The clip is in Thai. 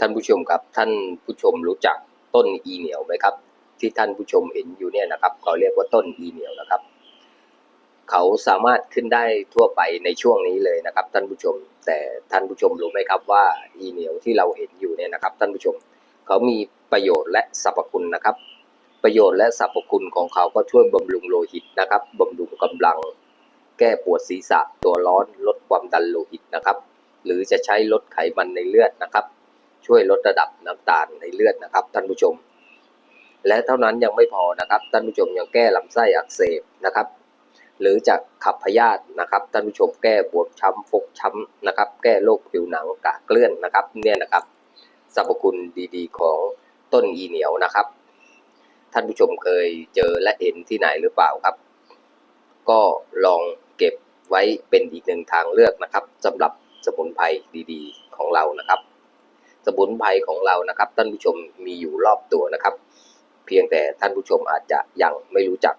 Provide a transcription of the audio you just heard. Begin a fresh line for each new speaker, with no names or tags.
ท่านผู้ชมครับ ท่านผู้ชมรู้จักต้นอีเหนียวไหมครับ ที่ท่านผู้ชมเห็นอยู่เนี่ยนะครับเขาเรียกว่าต้นอีเหนียวนะครับ เขาสามารถขึ้นได้ทั่วไปในช่วงนี้เลยนะครับ ท่านผู้ชม แต่ท่านผู้ชมรู้ไหมครับว่าอีเหนียวที่เราเห็นอยู่เนี่ยนะครับ ท่านผู้ชมเขามีประโยชน์และสรรพคุณนะครับ ประโยชน์และสรรพคุณของเขาก็ช่วยบำรุงโลหิตนะครับบำรุงกำลัง แก้ปวดศีรษะตัวร้อนลดความดันโลหิตนะครับ หรือจะใช้ลดไขมันในเลือดนะครับ ช่วยลดระดับน้ำตาลในเลือดนะครับท่านผู้ชม และเท่านั้นยังไม่พอนะครับท่านผู้ชมยังแก้ลำไส้อักเสบนะครับ หรือจะขับพยาธินะครับท่านผู้ชมแก้ปวดช้ำฟกช้ำนะครับ แก้โรคผิวหนังกระเกลื่อนนะครับเนี่ยนะครับสรรพคุณดีๆ ของต้นอีเหนียวนะครับ ท่านผู้ชมเคยเจอและเห็นที่ไหนหรือเปล่าครับ ก็ลองเก็บไว้เป็นอีกหนึ่งทางเลือกนะครับสำหรับสมุนไพรดีๆ ของเรานะครับ มุนไพรของเรานะครับ ท่านผู้ชมมีอยู่รอบตัวนะครับ เพียงแต่ท่านผู้ชมอาจจะยังไม่รู้จัก